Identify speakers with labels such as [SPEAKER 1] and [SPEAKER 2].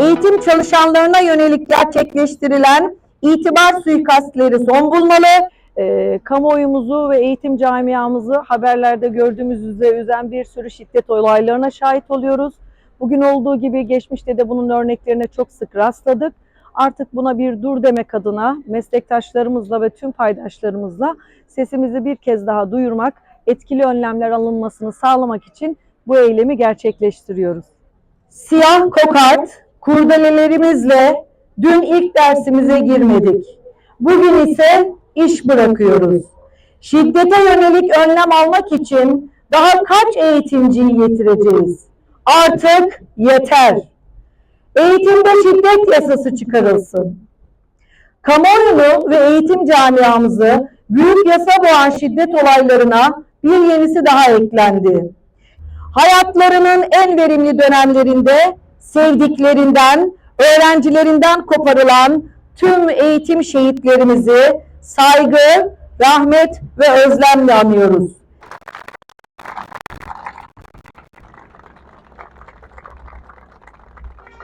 [SPEAKER 1] Eğitim çalışanlarına yönelik gerçekleştirilen itibar suikastleri son bulmalı.
[SPEAKER 2] e, kamuoyumuzu ve eğitim camiamızı haberlerde gördüğümüz üzere üzen bir sürü şiddet olaylarına şahit oluyoruz. Bugün olduğu gibi geçmişte de bunun örneklerine çok sık rastladık. Artık buna bir dur demek adına meslektaşlarımızla ve tüm paydaşlarımızla sesimizi bir kez daha duyurmak, etkili önlemler alınmasını sağlamak için bu eylemi gerçekleştiriyoruz.
[SPEAKER 1] Siyah kokart, kurdelelerimizle dün ilk dersimize girmedik. Bugün ise iş bırakıyoruz. Şiddete yönelik önlem almak için daha kaç eğitimciyi getireceğiz? Artık yeter. Eğitimde şiddet yasası çıkarılsın. Kamuoyunu ve eğitim camiamızı büyük yasa boğan şiddet olaylarına bir yenisi daha eklendi. Hayatlarının en verimli dönemlerinde sevdiklerinden, öğrencilerinden koparılan tüm eğitim şehitlerimizi saygı, rahmet ve özlemle anıyoruz.